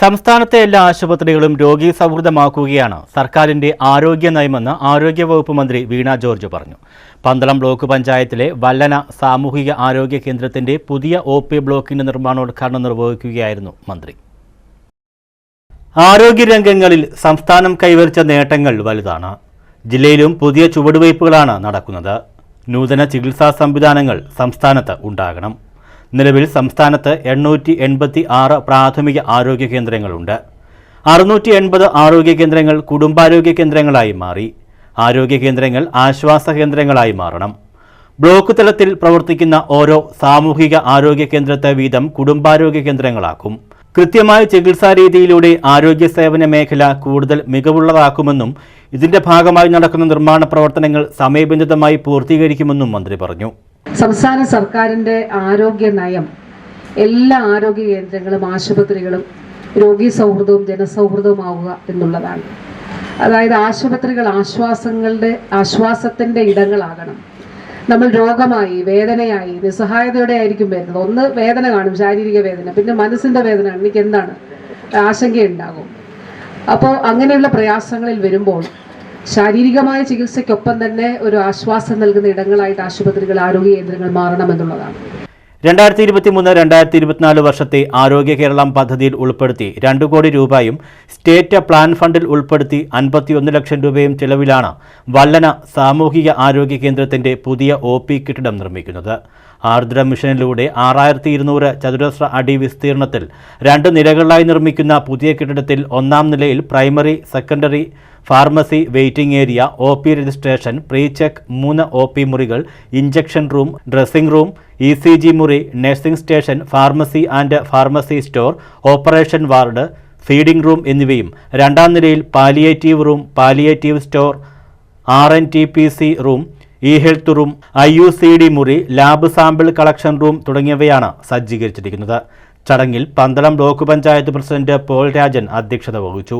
സംസ്ഥാനത്തെ എല്ലാ ആശുപത്രികളും രോഗി സൗഹൃദമാക്കുകയാണ് സർക്കാരിന്റെ ആരോഗ്യ നയമെന്ന് ആരോഗ്യവകുപ്പ് മന്ത്രി വീണ ജോർജ് പറഞ്ഞു. പന്തളം ബ്ലോക്ക് പഞ്ചായത്തിലെ വല്ലന സാമൂഹിക ആരോഗ്യ കേന്ദ്രത്തിന്റെ പുതിയ ഒ പി ബ്ലോക്കിന്റെ നിർമ്മാണോദ്ഘാടനം നിർവഹിക്കുകയായിരുന്നു മന്ത്രി. ആരോഗ്യരംഗങ്ങളിൽ സംസ്ഥാനം കൈവരിച്ച നേട്ടങ്ങൾ വലുതാണ്. ജില്ലയിലും പുതിയ ചുവടുവയ്പ്പുകളാണ് നടക്കുന്നത്. നൂതന ചികിത്സാ സംവിധാനങ്ങൾ സംസ്ഥാനത്ത് ഉണ്ടാകണം. നിലവിൽ സംസ്ഥാനത്ത് എണ്ണൂറ്റി എൺപത്തി ആറ് പ്രാഥമിക ആരോഗ്യ കേന്ദ്രങ്ങളുണ്ട്. അറുന്നൂറ്റി എൺപത് ആരോഗ്യ കേന്ദ്രങ്ങൾ കുടുംബാരോഗ്യ കേന്ദ്രങ്ങളായി മാറി. ആരോഗ്യ കേന്ദ്രങ്ങൾ ആശ്വാസ കേന്ദ്രങ്ങളായി മാറണം. ബ്ലോക്ക് തലത്തിൽ പ്രവർത്തിക്കുന്ന ഓരോ സാമൂഹിക ആരോഗ്യ കേന്ദ്രത്തെ വീതം കുടുംബാരോഗ്യ കേന്ദ്രങ്ങളാക്കും. കൃത്യമായ ചികിത്സാ രീതിയിലൂടെ ആരോഗ്യ സേവന മേഖല കൂടുതൽ മികവുള്ളതാക്കുമെന്നും ഇതിന്റെ ഭാഗമായി നടക്കുന്ന നിർമ്മാണ പ്രവർത്തനങ്ങൾ സമയബന്ധിതമായി പൂർത്തീകരിക്കുമെന്നും മന്ത്രി പറഞ്ഞു. സംസ്ഥാന സർക്കാരിന്റെ ആരോഗ്യ നയം എല്ലാ ആരോഗ്യ കേന്ദ്രങ്ങളും ആശുപത്രികളും രോഗി സൗഹൃദവും ജനസൗഹൃദവുമാവുക എന്നുള്ളതാണ്. അതായത് ആശുപത്രികൾ ആശ്വാസങ്ങളുടെ ആശ്വാസത്തിന്റെ ഇടങ്ങളാകണം. നമ്മൾ രോഗമായി വേദനയായി നിസ്സഹായതയോടെ ആയിരിക്കും വരുന്നത്. ഒന്ന് വേദന കാണും ശാരീരിക വേദന പിന്നെ മനസ്സിന്റെ വേദന എനിക്ക് എന്താണ്? ആശങ്കയുണ്ടാകും. അപ്പോൾ അങ്ങനെയുള്ള പ്രയാസങ്ങളിൽ വരുമ്പോൾ ശാരീരികമായ ചികിത്സയ്ക്കൊപ്പം തന്നെ ഒരു ആശ്വാസം നൽകുന്ന ഇടങ്ങളായിട്ട് ആശുപത്രികൾ ആരോഗ്യ കേന്ദ്രങ്ങൾ മാറണമെന്നുള്ളതാണ്. രണ്ടായിരത്തി ഇരുപത്തി മൂന്ന് രണ്ടായിരത്തി ഇരുപത്തിനാല് വർഷത്തെ ആരോഗ്യ കേരളം പദ്ധതിയിൽ ഉൾപ്പെടുത്തി രണ്ടു കോടി രൂപയും സ്റ്റേറ്റ് പ്ലാൻ ഫണ്ടിൽ ഉൾപ്പെടുത്തി അൻപത്തിയൊന്ന് ലക്ഷം രൂപയും ചെലവിലാണ് വല്ലന സാമൂഹിക ആരോഗ്യ കേന്ദ്രത്തിന്റെ പുതിയ ഒ പി കെട്ടിടം നിർമ്മിക്കുന്നത്. ആർദ്ര മിഷനിലൂടെ ആറായിരത്തി ഇരുന്നൂറ് ചതുരശ്ര അടി വിസ്തീർണത്തിൽ രണ്ട് നിലകളിലായി നിർമ്മിക്കുന്ന പുതിയ കെട്ടിടത്തിൽ ഒന്നാം നിലയിൽ primary secondary pharmacy waiting area O P registration pre check മൂന്ന് ഒ പി മുറികൾ injection room dressing room E C G മുറി nursing station pharmacy and pharmacy store operation ward feeding room എന്നിവയും. രണ്ടാം നിലയിൽ palliative room palliative store R N T P C room E health room I U C D മുറി lab sample collection room തുടങ്ങിയവയാണ് സജ്ജീകരിച്ചിരിക്കുന്നത്. ചടങ്ങിൽ Pandalam block panchayat president Paul Rajan അധ്യക്ഷത വഹിച്ചു.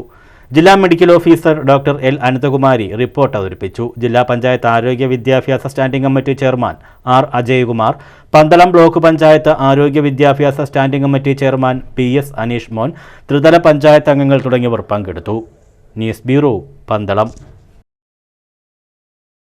ജില്ലാ medical officer doctor L Ananthakumari report അവതരിപ്പിച്ചു. ജില്ലാ പഞ്ചായത്ത് ആരോഗ്യ വിദ്യാഭ്യാസ standing committee chairman R Ajayakumar Pandalam block panchayat ആരോഗ്യ വിദ്യാഭ്യാസ standing committee chairman P S Aneeshmon ത്രിതല പഞ്ചായത്ത് അംഗങ്ങൾ തുടങ്ങിയവർ പങ്കെടുത്തു. News bureau Pandalam.